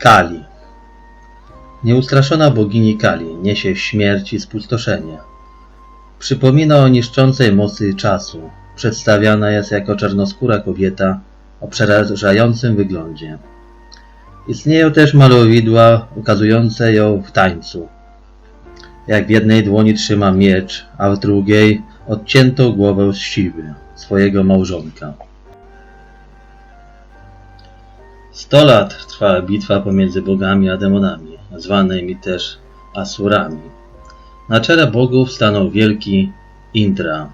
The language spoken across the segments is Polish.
Kali. Nieustraszona bogini Kali niesie śmierć i spustoszenie. Przypomina o niszczącej mocy czasu. Przedstawiana jest jako czarnoskóra kobieta o przerażającym wyglądzie. Istnieją też malowidła ukazujące ją w tańcu. Jak w jednej dłoni trzyma miecz, a w drugiej odciętą głowę z siwy, swojego małżonka. Sto lat trwała bitwa pomiędzy bogami a demonami, zwanymi też Asurami. Na czele bogów stanął wielki Indra.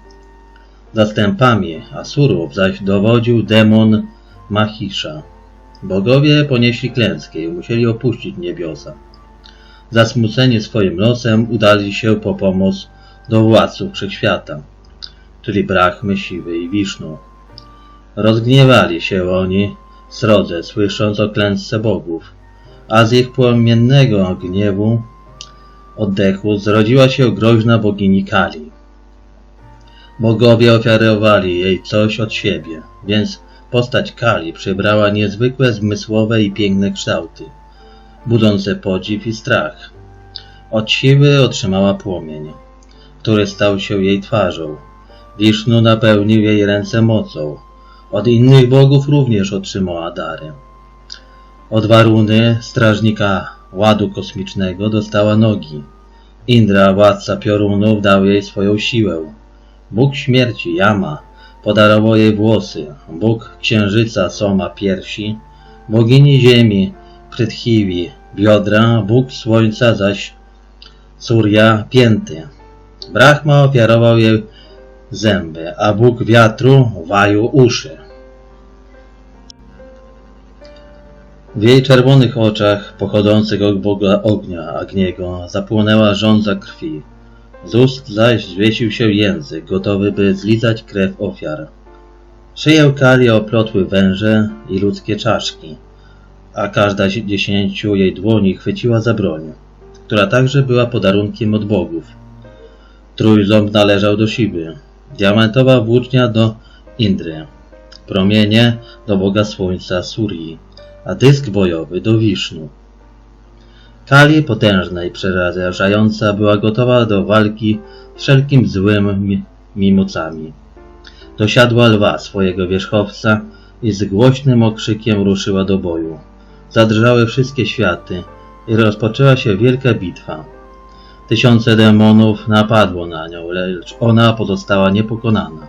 Zastępami Asurów zaś dowodził demon Mahisha. Bogowie ponieśli klęskę i musieli opuścić niebiosa. Zasmuceni swoim losem udali się po pomoc do władców wszechświata, czyli Brahmy, Siwy i Wisznu. Rozgniewali się oni srodze, słysząc o klęsce bogów, a z ich płomiennego gniewu oddechu zrodziła się groźna bogini Kali. Bogowie ofiarowali jej coś od siebie, więc postać Kali przybrała niezwykłe zmysłowe i piękne kształty, budzące podziw i strach. Od siły otrzymała płomień, który stał się jej twarzą. Wisznu napełnił jej ręce mocą. Od innych bogów również otrzymała dary. Od Waruny, strażnika ładu kosmicznego, dostała nogi. Indra, władca piorunów, dał jej swoją siłę. Bóg śmierci, Yama, podarował jej włosy. Bóg księżyca, Soma, piersi. Bogini ziemi, Prithvi, biodra. Bóg słońca zaś, Surya, pięty. Brahma ofiarował jej zęby, a Bóg wiatru, Waju, uszy. W jej czerwonych oczach, pochodzących od Boga ognia Agniego, zapłonęła żądza krwi. Z ust zaś zwiesił się język, gotowy by zlizać krew ofiar. Szyję Kali oplotły węże i ludzkie czaszki, a każda z dziesięciu jej dłoni chwyciła za broń, która także była podarunkiem od bogów. Trójząb należał do Siwy, diamentowa włócznia do Indry, promienie do boga słońca Suryi, a dysk bojowy do Wisznu. Kali potężna i przerażająca była gotowa do walki wszelkim złym mi mocami. Dosiadła lwa swojego wierzchowca i z głośnym okrzykiem ruszyła do boju. Zadrżały wszystkie światy i rozpoczęła się wielka bitwa. Tysiące demonów napadło na nią, lecz ona pozostała niepokonana.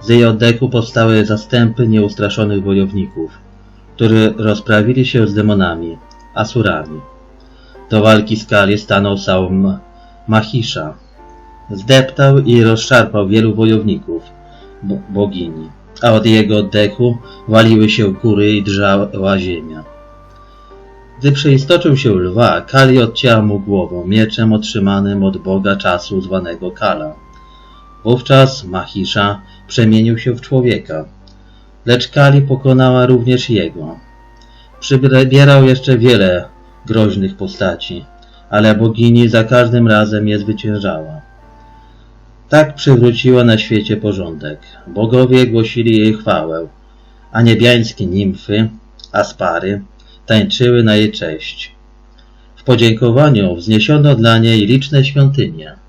Z jej oddechu powstały zastępy nieustraszonych wojowników, którzy rozprawili się z demonami, Asurami. Do walki z Kali stanął Saum Mahisha. Zdeptał i rozszarpał wielu wojowników bo bogini, a od jego oddechu waliły się góry i drżała ziemia. Gdy przeistoczył się lwa, Kali odcięła mu głowę mieczem otrzymanym od boga czasu zwanego Kala. Wówczas Mahisha przemienił się w człowieka, lecz Kali pokonała również jego. Przybierał jeszcze wiele groźnych postaci, ale bogini za każdym razem je zwyciężała. Tak przywróciła na świecie porządek. Bogowie głosili jej chwałę, a niebiańskie nimfy, aspary, tańczyły na jej cześć. W podziękowaniu wzniesiono dla niej liczne świątynie.